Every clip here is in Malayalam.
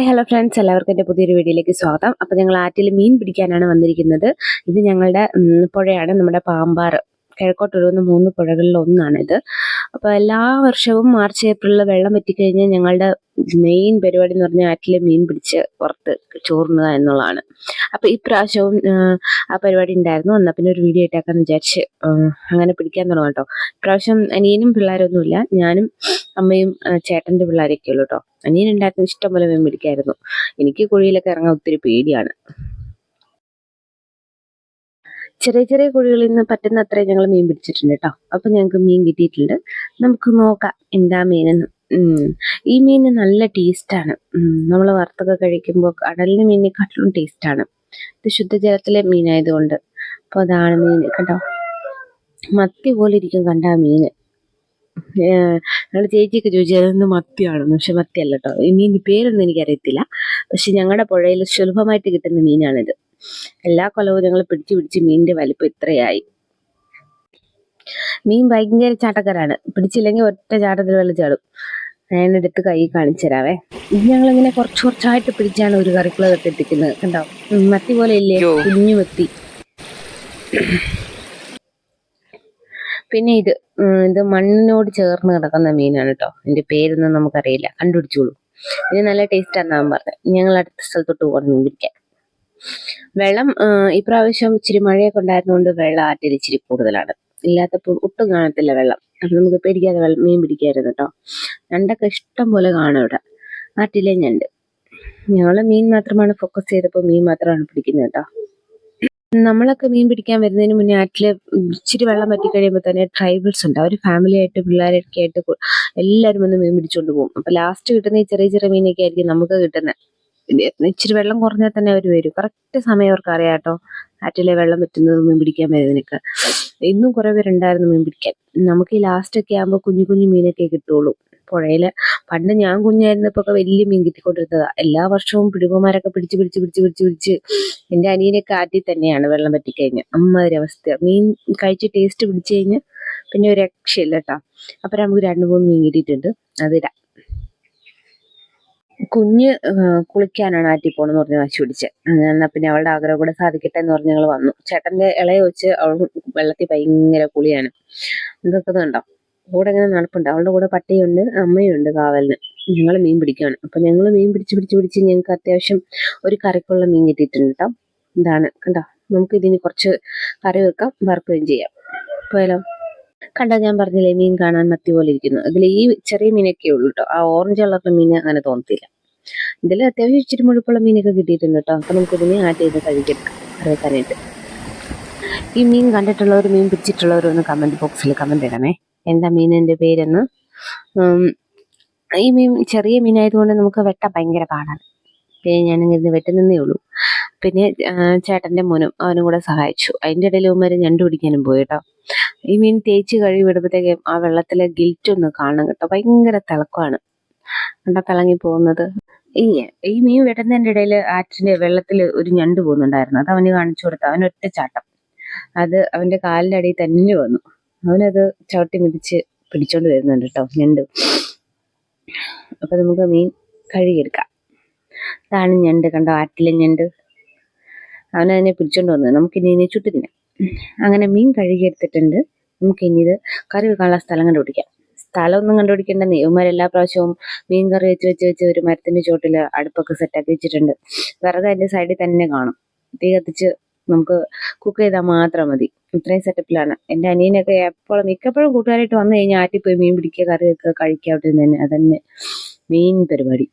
ഹായ് ഹലോ ഫ്രണ്ട്സ് എല്ലാവർക്കും എന്റെ പുതിയൊരു വീഡിയോയിലേക്ക് സ്വാഗതം. അപ്പോൾ ഞങ്ങൾ ആറ്റിൽ മീൻ പിടിക്കാനാണ് വന്നിരിക്കുന്നത്. ഇത് ഞങ്ങളുടെ പുഴയാണ്. നമ്മുടെ പാമ്പാർ കിഴക്കോട്ടൊഴുകുന്ന മൂന്ന് പുഴകളിൽ ഒന്നാണിത്. അപ്പോൾ എല്ലാ വർഷവും മാർച്ച് ഏപ്രിലിൽ വെള്ളം വറ്റിക്കഴിഞ്ഞാൽ ഞങ്ങളുടെ മെയിൻ പരിപാടി എന്ന് പറഞ്ഞാൽ ആറ്റിൽ മീൻ പിടിച്ച് പുറത്ത് ചോറുന്നുക എന്നുള്ളതാണ്. അപ്പോൾ ഇപ്രാവശ്യവും പ്രാവശ്യവും ആ, പരിപാടി ഉണ്ടായിരുന്നു. എന്നാൽ പിന്നെ ഒരു വീഡിയോ ഇട്ടാക്കാന്ന് വിചാരിച്ച് അങ്ങനെ പിടിക്കാൻ തുടങ്ങാം കേട്ടോ. ഇപ്രാവശ്യം അനിയനും പിള്ളേരൊന്നുമില്ല. ഞാനും അമ്മയും ചേട്ടന്റെ പിള്ളേരൊക്കെ ഉള്ളൂ കേട്ടോ. അനിയൻ ഉണ്ടായിരുന്നു ഇഷ്ടം പോലെ മീൻ പിടിക്കായിരുന്നു. എനിക്ക് കുഴിയിലൊക്കെ ഇറങ്ങാൻ ഒത്തിരി പേടിയാണ്. ചെറിയ ചെറിയ കുഴികളിൽ നിന്ന് പറ്റുന്ന അത്രയും ഞങ്ങൾ മീൻ പിടിച്ചിട്ടുണ്ട് കേട്ടോ അപ്പൊ ഞങ്ങൾക്ക് മീൻ കിട്ടിയിട്ടുണ്ട്. നമുക്ക് നോക്കാം എന്താ മീനെന്ന്. ഈ മീന് നല്ല ടേസ്റ്റാണ് നമ്മൾ വറുത്തൊക്കെ കഴിക്കുമ്പോൾ കടലിലെ മീനിനെക്കാട്ടിലും ടേസ്റ്റാണ് ഇത് ശുദ്ധജലത്തിലെ മീനായതുകൊണ്ട്. അപ്പോൾ അതാണ് മീൻ. കേട്ടോ മത്തി പോലെ ഇരിക്കും കണ്ട ആ ഞങ്ങൾ ചേച്ചിയൊക്കെ ചോദിച്ചു അതൊന്ന് മത്തിയാണെന്ന്? പക്ഷെ മത്തിയല്ല കേട്ടോ ഈ മീൻ പേരൊന്നും എനിക്കറിയത്തില്ല. പക്ഷെ ഞങ്ങളുടെ പുഴയിൽ സുലഭമായിട്ട് കിട്ടുന്ന മീനാണിത്. എല്ലാ കൊലവും ഞങ്ങൾ പിടിച്ച് പിടിച്ച് മീനിന്റെ വലിപ്പം ഇത്രയായി. മീൻ ഭയങ്കര ചാട്ടക്കാരാണ്. പിടിച്ചില്ലെങ്കിൽ ഒറ്റ ചാട്ടത്തിൽ വെള്ളം ചാടും. ഞാൻ എടുത്ത് കൈ കാണിച്ചു തരാവേ. ഞങ്ങളിങ്ങനെ കുറച്ച് കുറച്ചായിട്ട് പിടിച്ചാണ് ഒരു കറിക്കുള്ളതൊക്കെ എത്തിക്കുന്നത്. കണ്ടോ? മത്തി പോലെ ഇല്ലേ? കുഞ്ഞു മത്തി. പിന്നെ ഇത് ഇത് മണ്ണിനോട് ചേർന്ന് കിടക്കുന്ന മീനാണ് കേട്ടോ ഇതിന്റെ പേരൊന്നും നമുക്കറിയില്ല. കണ്ടുപിടിച്ചോളൂ. ഇത് നല്ല ടേസ്റ്റ് ആണെന്നാണ് പറഞ്ഞത് ഞങ്ങൾ അടുത്ത സ്ഥലത്തോട്ട് പോകണം മീൻ പിടിക്കാൻ. വെള്ളം ഇപ്രാവശ്യം ഇച്ചിരി മഴയൊക്കെ ഉണ്ടായിരുന്നതുകൊണ്ട് വെള്ളം ആറ്റിൽ ഇച്ചിരി കൂടുതലാണ്. ഇല്ലാത്തപ്പോൾ ഒട്ടും കാണത്തില്ല വെള്ളം. അപ്പൊ നമുക്ക് പേടിക്കാതെ വെള്ളം മീൻ പിടിക്കായിരുന്നു കേട്ടോ ഞണ്ടൊക്കെ ഇഷ്ടം പോലെ കാണും ഇവിടെ. ആറ്റിലെ ഞണ്ട്. ഞങ്ങൾ മീൻ മാത്രമാണ് ഫോക്കസ് ചെയ്തപ്പോൾ മീൻ മാത്രമാണ് പിടിക്കുന്നത് കേട്ടോ നമ്മളൊക്കെ മീൻ പിടിക്കാൻ വരുന്നതിന് മുന്നേ ആറ്റിൽ ഇച്ചിരി വെള്ളം പറ്റി കഴിയുമ്പോൾ തന്നെ ട്രൈബൽസ് ഉണ്ട്. അവർ ഫാമിലി ആയിട്ട് പിള്ളേരൊക്കെ ആയിട്ട് എല്ലാവരും വന്ന് മീൻ പിടിച്ചുകൊണ്ട് പോകും. അപ്പൊ ലാസ്റ്റ് കിട്ടുന്ന ഈ ചെറിയ ചെറിയ മീനൊക്കെ ആയിരിക്കും നമുക്ക് കിട്ടുന്നത് ഇച്ചിരി വെള്ളം കുറഞ്ഞാൽ തന്നെ അവർ വരും. കറക്റ്റ് സമയം അവർക്ക് അറിയാം കേട്ടോ. ആറ്റിലെ വെള്ളം പറ്റുന്നത് മീൻ പിടിക്കാൻ വരുന്നതിനൊക്കെ. ഇന്നും കുറെ പേരുണ്ടായിരുന്നു മീൻ പിടിക്കാൻ. നമുക്ക് ഈ ലാസ്റ്റ് ഒക്കെ ആകുമ്പോൾ കുഞ്ഞു കുഞ്ഞു മീനൊക്കെ കിട്ടുള്ളൂ പുഴയിൽ. പണ്ട് ഞാൻ കുഞ്ഞായിരുന്നപ്പോൾ ഒക്കെ വലിയ മീൻ കിട്ടിക്കൊണ്ടിരുന്നതാ. എല്ലാ വർഷവും പിടിപ്പന്മാരൊക്കെ പിടിച്ച് പിടിച്ച് പിടിച്ച് പിടിച്ച് പിടിച്ച് എന്റെ അനിയനെ കാറ്റി തന്നെയാണ് വെള്ളം പറ്റിക്കഴിഞ്ഞ്. അമ്മാതിരി അവസ്ഥ. മീൻ കഴിച്ച് ടേസ്റ്റ് പിടിച്ചു കഴിഞ്ഞ് പിന്നെ ഒരു രക്ഷയില്ല കേട്ടോ. അപ്പൊ നമുക്ക് രണ്ട് മൂന്ന് മീൻ കിട്ടിയിട്ടുണ്ട്. അതിടാം കുഞ്ഞ് കുളിക്കാനാണ് ആറ്റി പോണെന്ന് പറഞ്ഞ് വാശി പിടിച്ച്. എന്നാ പിന്നെ അവളുടെ ആഗ്രഹം കൂടെ സാധിക്കട്ടെ എന്ന് പറഞ്ഞ് ഞങ്ങൾ വന്നു. ചേട്ടന്റെ ഇളയെ വെച്ച് അവൾ വെള്ളത്തിൽ ഭയങ്കര കുളിയാണ്. എന്തൊക്കെ കണ്ടോ കൂടെ ഇങ്ങനെ നടപ്പുണ്ട്. അവളുടെ കൂടെ പട്ടിയുണ്ട് അമ്മയുണ്ട് കാവലിന്. ഞങ്ങൾ മീൻ പിടിക്കുകയാണ് അപ്പൊ ഞങ്ങൾ മീൻ പിടിച്ച് പിടിച്ച് പിടിച്ച് ഞങ്ങൾക്ക് അത്യാവശ്യം ഒരു കറിക്കുള്ള മീൻ കിട്ടിയിട്ടുണ്ട് കേട്ടോ എന്താണ് കണ്ടോ? നമുക്ക് ഇതിന് കുറച്ച് കറി വെക്കാം വറുക്കുകയും ചെയ്യാം. പോയാലോ? കണ്ടോ ഞാൻ പറഞ്ഞില്ലേ മീൻ കാണാൻ മത്തി പോലെ ഇരിക്കുന്നു. അതിൽ ഈ ചെറിയ മീനൊക്കെ ഉള്ളൂ കേട്ടോ ആ ഓറഞ്ച് കളറിലെ മീൻ അങ്ങനെ തോന്നത്തില്ല. ഇതിൽ അത്യാവശ്യം ഇച്ചിരി മുഴുപ്പുള്ള മീനൊക്കെ കിട്ടിയിട്ടുണ്ട് കേട്ടോ അപ്പൊ നമുക്കിതിനെ ആഡ് ചെയ്ത് കഴുകിയെടുക്കാം കറി വെക്കാനായിട്ട്. ഈ മീൻ കണ്ടിട്ടുള്ളവർ മീൻ പിടിച്ചിട്ടുള്ളവർ ഒന്ന് കമന്റ് ബോക്സിൽ കമന്റ് ഇടണേ. എന്താ മീനിന്റെ പേരെന്ന്? ഈ മീൻ ചെറിയ മീനായതുകൊണ്ട് നമുക്ക് വെട്ടാൻ ഭയങ്കര പാടാണ്. പിന്നെ ഞാൻ ഇങ്ങനെ വെട്ടുന്നേ ഉള്ളൂ. പിന്നെ ചേട്ടന്റെ മോനും അവനും കൂടെ സഹായിച്ചു. അതിന്റെ ഇടയിൽ ഉമ്മര് ഞണ്ട് പിടിക്കാനും പോയി കേട്ടോ. ഈ മീൻ തേച്ച് കഴുകി വിടുമ്പോഴത്തേക്കും ആ വെള്ളത്തിലെ ഗിൽറ്റ് ഒന്ന് കാണണം കേട്ടോ. ഭയങ്കര തിളക്കമാണ്. കണ്ടാ തിളങ്ങി പോകുന്നത്. ഈ ഈ മീൻ വെട്ടുന്നതിന്റെ ഇടയിൽ ആറ്റിന്റെ വെള്ളത്തിൽ ഒരു ഞണ്ട് പോകുന്നുണ്ടായിരുന്നു. അത് അവന് കാണിച്ചു കൊടുത്തു. അവൻ ഒറ്റ ചാട്ടം. അത് അവന്റെ കാലിന്റെ അടിയിൽ തന്നെ വന്നു. അവനത് ചവിട്ടി മിതിച്ച് പിടിച്ചോണ്ട് വരുന്നുണ്ട് കേട്ടോ ഞണ്ട്. അപ്പൊ നമുക്ക് മീൻ കഴുകിയെടുക്കാം. അതാണ് ഞണ്ട് കണ്ടോ? ആറ്റിലെ ഞണ്ട്. അവനതിനെ പിടിച്ചോണ്ട് വന്നത് നമുക്ക് ഇനി ചുട്ടു തിന്നാം. അങ്ങനെ മീൻ കഴുകിയെടുത്തിട്ടുണ്ട്. നമുക്ക് ഇനി ഇത് കറി വെക്കാനുള്ള സ്ഥലം കണ്ടുപിടിക്കാം. സ്ഥലമൊന്നും കണ്ടുപിടിക്കേണ്ട നെയ്യുമാർ എല്ലാ പ്രാവശ്യവും മീൻ കറി വെച്ച് വെച്ച് വെച്ച് ഒരു മരത്തിന്റെ ചോട്ടിൽ അടുപ്പൊക്കെ സെറ്റാക്കി വെച്ചിട്ടുണ്ട്. വിറക് അതിന്റെ സൈഡിൽ തന്നെ കാണും. തീ കത്തിച്ച് നമുക്ക് കുക്ക് ചെയ്താൽ മാത്രം മതി. ഇത്രയും സെറ്റപ്പിലാണ് എന്റെ അനിയനൊക്കെ എപ്പോഴും മിക്കപ്പോഴും കൂട്ടുകാരായിട്ട് വന്നു കഴിഞ്ഞാൽ ആറ്റിപ്പോയി മീൻ പിടിക്കുക കറി വെക്കുക കഴിക്കുക അവിടെ തന്നെ. അതന്നെ മെയിൻ പരിപാടി.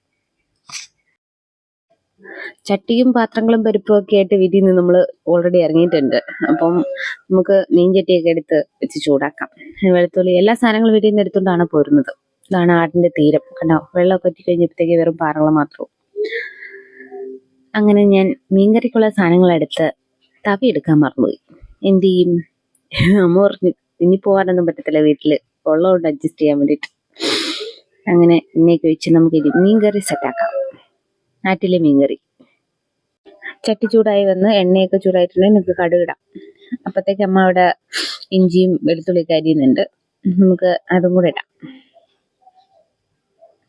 ചട്ടിയും പാത്രങ്ങളും പരിപ്പും ഒക്കെ ആയിട്ട് വീട്ടിൽ നിന്ന് നമ്മൾ ഓൾറെഡി ഇറങ്ങിയിട്ടുണ്ട്. അപ്പം നമുക്ക് മീൻ ചട്ടിയൊക്കെ എടുത്ത് വെച്ച് ചൂടാക്കാം. വെളുത്തുള്ളി എല്ലാ സാധനങ്ങളും വീട്ടിൽ നിന്ന് എടുത്തുകൊണ്ടാണ് പോരുന്നത്. ഇതാണ് ആടിന്റെ തീരം. കണ്ടോ? വെള്ളം പറ്റി കഴിഞ്ഞപ്പോഴത്തേക്ക് വെറും പാറകൾ മാത്രവും. അങ്ങനെ ഞാൻ മീൻകറിക്കുള്ള സാധനങ്ങൾ എടുത്ത് തവി എടുക്കാൻ മറന്നുപോയി. എന്ത് ചെയ്യും? അമ്മ പറഞ്ഞു ഇനി പോകാനൊന്നും പറ്റത്തില്ല വീട്ടിൽ. ഉള്ളതുകൊണ്ട് അഡ്ജസ്റ്റ് ചെയ്യാൻ വേണ്ടിയിട്ട്. അങ്ങനെ ഇന്നേക്ക് വെച്ച് നമുക്ക് ഇനി മീൻകറി സെറ്റാക്കാം നാട്ടിലെ മീൻകറി. ചട്ടി ചൂടായി വന്ന് എണ്ണയൊക്കെ ചൂടായിട്ടുണ്ടെങ്കിൽ നിങ്ങൾക്ക് കടുകിടാം അപ്പത്തേക്ക് അമ്മ അവിടെ ഇഞ്ചിയും വെളുത്തുള്ളിയൊക്കെ അരിയുന്നുണ്ട്. നമുക്ക് അതും കൂടെ ഇടാം.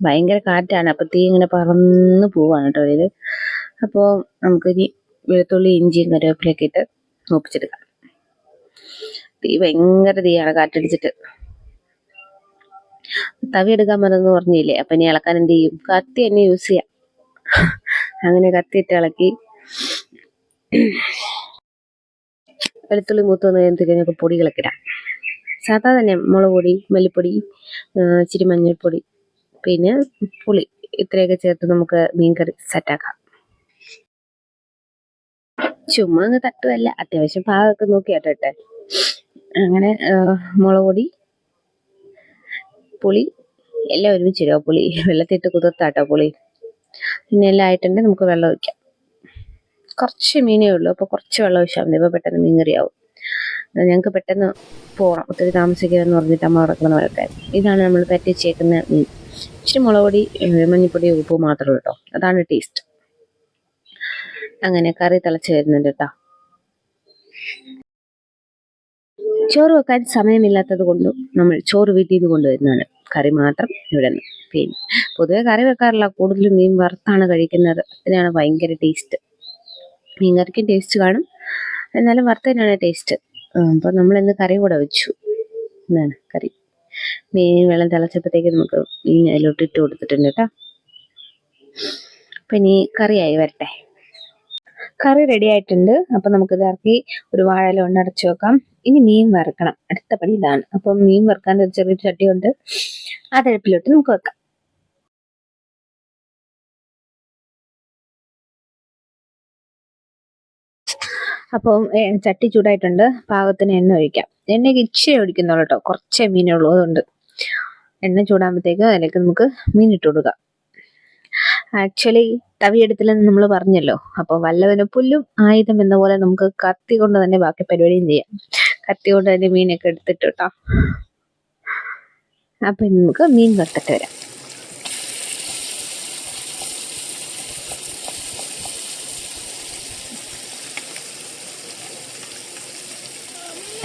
ഭയങ്കര കാറ്റാണ്. അപ്പത്തേ ഇങ്ങനെ പറന്ന് പോവാണ് കേട്ടോ ഇതിൽ അപ്പോൾ നമുക്കിനി വെളുത്തുള്ളി ഇഞ്ചിയും കറിവേപ്പിലൊക്കെ ഇട്ട് നോപ്പിച്ചെടുക്കാം തീ ഭയങ്കര തീയാണ് കാറ്റടിച്ചിട്ട്. തവി എടുക്കാൻ മറന്നു പറഞ്ഞില്ലേ അപ്പൊ ഇനി ഇളക്കാൻ എന്ത് ചെയ്യും? കത്തി തന്നെ യൂസ് ചെയ്യാം. അങ്ങനെ കത്തി ഇട്ട് ഇളക്കി. വെളുത്തുള്ളി മൂത്ത് വന്ന് കഴിയുമ്പോഴത്തേക്ക് പൊടികളൊക്കെ സാധാ തന്നെ മുളക് പൊടി മല്ലിപ്പൊടി ഇച്ചിരി മഞ്ഞൾപ്പൊടി പിന്നെ പുളി. ഇത്രയൊക്കെ ചേർത്ത് നമുക്ക് മീൻകറി സെറ്റാക്കാം ചുമ്മാ അങ്ങ് തട്ടുമല്ല അത്യാവശ്യം പാകമൊക്കെ നോക്കിയാട്ടോ അങ്ങനെ മുളക് പൊടി പുളി എല്ലാം ഒരുമിച്ചിടുക പുളി വെള്ളത്തിട്ട് കുതിർത്താട്ടോ പുളി. പിന്നെ എല്ലാം ആയിട്ടുണ്ട് നമുക്ക് വെള്ളം ഒഴിക്കാം. കുറച്ച് മീനേ ഉള്ളൂ അപ്പോൾ കുറച്ച് വെള്ളം ഒഴിച്ചാൽ മതി. ഇപ്പോൾ പെട്ടെന്ന് മീൻ കറിയാവും. ഞങ്ങൾക്ക് പെട്ടെന്ന് പോകണം ഒത്തിരി താമസിക്കരുതെന്ന് പറഞ്ഞിട്ട് അമ്മ കിടക്കുന്ന വരക്കാൻ ഇതാണ് നമ്മൾ പറ്റിച്ചേക്കുന്ന മീൻ. ഇച്ചിരി മുളക് പൊടി മഞ്ഞപ്പൊടി ഉപ്പ് മാത്രമേ കേട്ടോ അതാണ് ടേസ്റ്റ്. അങ്ങനെ കറി തിളച്ച് വരുന്നുണ്ട് കേട്ടോ ചോറ് വെക്കാൻ സമയമില്ലാത്തത് കൊണ്ടും നമ്മൾ ചോറ് വീട്ടിൽ നിന്ന് കൊണ്ടുവരുന്നതാണ്. കറി മാത്രം ഇവിടെ നിന്ന്. പിന്നെ പൊതുവെ കറി വെക്കാറില്ല. കൂടുതലും മീൻ വറുത്താണ് കഴിക്കുന്നത്. അതിനാണ് ഭയങ്കര ടേസ്റ്റ് മീൻ കറിക്കും ടേസ്റ്റ് കാണും. എന്നാലും വറുത്തതിനാണ് ടേസ്റ്റ് അപ്പോൾ നമ്മൾ ഇന്ന് കറി കൂടെ വെച്ചു. എന്താണ് കറി. മീൻ വെള്ളം തിളച്ചപ്പോഴത്തേക്ക് നമുക്ക് മീൻ അതിലോട്ട് ഇട്ട് കൊടുത്തിട്ടുണ്ട് കേട്ടോ. അപ്പം ഇനി കറിയായി വരട്ടെ. കറി റെഡി ആയിട്ടുണ്ട്. അപ്പം നമുക്കിത് ഇറക്കി ഒരു വാഴയില കൊണ്ട് അടച്ചു വെക്കാം. ഇനി മീൻ വറുക്കണം. അടുത്ത പടി ഇതാണ്. അപ്പം മീൻ വറുക്കാൻ ഒരു ചെറിയ ആ അതടുപ്പിലോട്ട് നമുക്ക് വെക്കാം. അപ്പം ചട്ടി ചൂടായിട്ടുണ്ട്. പാകത്തിന് എണ്ണ ഒഴിക്കാം. എണ്ണയ്ക്ക് ഇച്ചിരി ഒഴിക്കുന്നുള്ളൂ കേട്ടോ. കുറച്ചേ മീനുള്ളൂ അതുകൊണ്ട് എണ്ണ ചൂടാകുമ്പോഴത്തേക്ക് അതിലേക്ക് നമുക്ക് മീൻ ഇട്ട് കൊടുക്കാം. ആക്ച്വലി തവിയെടുത്തില്ലെന്ന് നമ്മൾ പറഞ്ഞല്ലോ. അപ്പോൾ വല്ലവനും പുല്ലും ആയുധം എന്ന പോലെ നമുക്ക് കത്തി കൊണ്ട് തന്നെ ബാക്കി പരിപാടിയും ചെയ്യാം. കത്തി കൊണ്ട് തന്നെ മീനൊക്കെ എടുത്തിട്ട് കേട്ടോ അപ്പൊ നമുക്ക് മീൻ വറുത്തിട്ട് വരാം.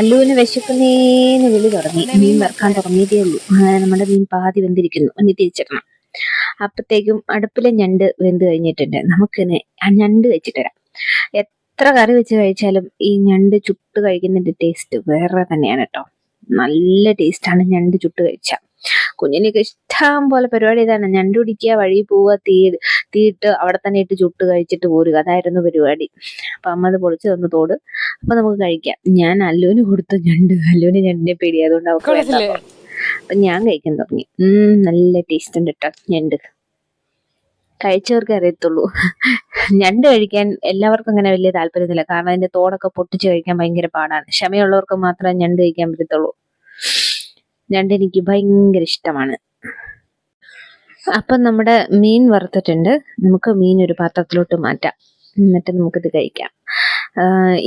അല്ലുവിന് വിശക്കുന്നേന്ന് വിളി തുടങ്ങി. മീൻ വറുക്കാൻ തുടങ്ങിയിട്ടേ ഉള്ളൂ. നമ്മുടെ മീൻ പാതി വെന്തിരിക്കുന്നു. ഒന്ന് തിരിച്ചിടണം. അപ്പത്തേക്കും അടുപ്പിലെ ഞണ്ട് വെന്ത് കഴിഞ്ഞിട്ടുണ്ട്. നമുക്കിന് ഞണ്ട് വെച്ചിട്ട് വരാം. എത്ര കറി വെച്ച് കഴിച്ചാലും ഈ ഞണ്ട് ചുട്ട് കഴിക്കുന്നതിന്റെ ടേസ്റ്റ് വേറെ തന്നെയാണ് കേട്ടോ നല്ല ടേസ്റ്റാണ് ഞണ്ട് ചുട്ട് കഴിച്ച. കുഞ്ഞിനൊക്കെ ഇഷ്ടം പോലെ പരിപാടി ഇതാണ്. ഞണ്ട് പിടിക്കുക വഴി പോവുക തീ തീയിട്ട് അവിടെ തന്നെ ഇട്ട് ചുട്ട് കഴിച്ചിട്ട് പോരുക. അതായിരുന്നു പരിപാടി. അപ്പൊ അമ്മ അത് പൊളിച്ചു തന്നു തോട്. അപ്പൊ നമുക്ക് കഴിക്കാം. ഞാൻ അല്ലുവിന് കൊടുത്തു ഞണ്ട്. അല്ലുവിന് ഞണ്ടിനെ പേടി അതുകൊണ്ട് അവർക്ക് അപ്പൊ ഞാൻ കഴിക്കാൻ തുടങ്ങി. ഉം നല്ല ടേസ്റ്റ് ഉണ്ട് കേട്ടോ ഞണ്ട്. കഴിച്ചവർക്ക് അറിയത്തുള്ളൂ. ഞണ്ട് കഴിക്കാൻ എല്ലാവർക്കും അങ്ങനെ വലിയ താല്പര്യമില്ല കാരണം അതിന്റെ തോടൊക്കെ പൊട്ടിച്ച് കഴിക്കാൻ ഭയങ്കര പാടാണ്. ക്ഷമയുള്ളവർക്ക് മാത്രമേ ഞണ്ട് കഴിക്കാൻ പറ്റത്തുള്ളൂ. ഞണ്ട് എനിക്ക് ഭയങ്കര ഇഷ്ടമാണ്. അപ്പം നമ്മുടെ മീൻ വറുത്തിട്ടുണ്ട്. നമുക്ക് മീൻ ഒരു പാത്രത്തിലോട്ട് മാറ്റാം. എന്നിട്ട് നമുക്കിത് കഴിക്കാം.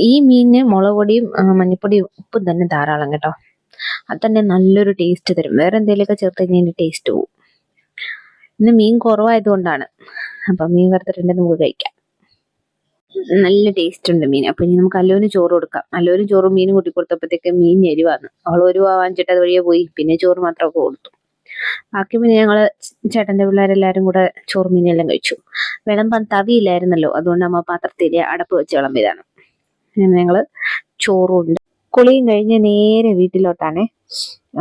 ഈ മീനിന് മുളക് പൊടിയും മഞ്ഞപ്പൊടിയും ഉപ്പും തന്നെ ധാരാളം കേട്ടോ. അത് തന്നെ നല്ലൊരു ടേസ്റ്റ് തരും. വേറെ എന്തെങ്കിലുമൊക്കെ ചേർത്ത് കഴിഞ്ഞാൽ ടേസ്റ്റ് പോവും. ഇന്ന് മീൻ കുറവായതുകൊണ്ടാണ്. അപ്പൊ മീൻ വറുത്തിട്ടുണ്ട് നമുക്ക് കഴിക്കാം. നല്ല ടേസ്റ്റ് ഉണ്ട് മീൻ. അപ്പൊ ഇനി നമുക്ക് അല്ലോന് ചോറ് കൊടുക്കാം. അല്ലോന് ചോറും മീനും കൂട്ടി കൊടുത്തപ്പോഴത്തേക്ക് മീൻ എരിവാന്ന് അവൾ ഒരു വാങ്ങിച്ചിട്ട് അത് വഴിയെ പോയി. പിന്നെ ചോറ് മാത്രമൊക്കെ കൊടുത്തു. ബാക്കി പിന്നെ ഞങ്ങൾ ചേട്ടന്റെ പിള്ളേരെല്ലാരും കൂടെ ചോറ് മീനെല്ലാം കഴിച്ചു. വിളമ്പാൻ തവിയില്ലായിരുന്നല്ലോ. അതുകൊണ്ട് അമ്മ പാത്രത്തിൽ അടപ്പ് വെച്ച് വിളമ്പിയതാണ്. ഞങ്ങൾ ചോറും ഉണ്ട് കുളിയും കഴിഞ്ഞ് നേരെ വീട്ടിലോട്ടാണേ.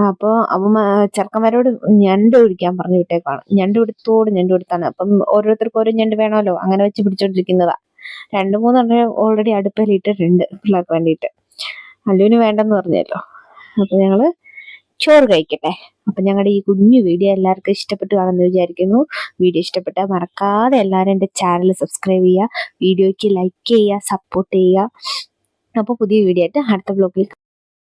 അപ്പോൾ അമ്മ ചെറുക്കന്മാരോട് ഞണ്ട് പിടിക്കാൻ പറഞ്ഞു വിട്ടേക്കാണ് ഞണ്ട് പിടുത്തോട് ഞണ്ട് പിടുത്താണ്. അപ്പം ഓരോരുത്തർക്കും ഓരോ ഞണ്ട് വേണമല്ലോ. അങ്ങനെ വെച്ച് പിടിച്ചോണ്ടിരിക്കുന്നതാ. രണ്ടു മൂന്നെണ്ണം ഓൾറെഡി അടുപ്പിൽ ഇട്ടിട്ടുണ്ട് പിള്ളേർക്ക് വേണ്ടിയിട്ട്. അല്ലുവിന് വേണ്ടെന്ന് പറഞ്ഞല്ലോ. അപ്പൊ ഞങ്ങൾ ചോറ് കഴിക്കട്ടെ. അപ്പൊ ഞങ്ങളുടെ ഈ കുഞ്ഞു വീഡിയോ എല്ലാവർക്കും ഇഷ്ടപ്പെട്ടു കാണുമെന്ന് വിചാരിക്കുന്നു. വീഡിയോ ഇഷ്ടപ്പെട്ടാൽ മറക്കാതെ എല്ലാവരും എന്റെ ചാനൽ സബ്സ്ക്രൈബ് ചെയ്യുക. വീഡിയോയ്ക്ക് ലൈക്ക് ചെയ്യുക സപ്പോർട്ട് ചെയ്യുക. അപ്പോൾ പുതിയ വീഡിയോ ആയിട്ട് അടുത്ത ബ്ലോഗിൽ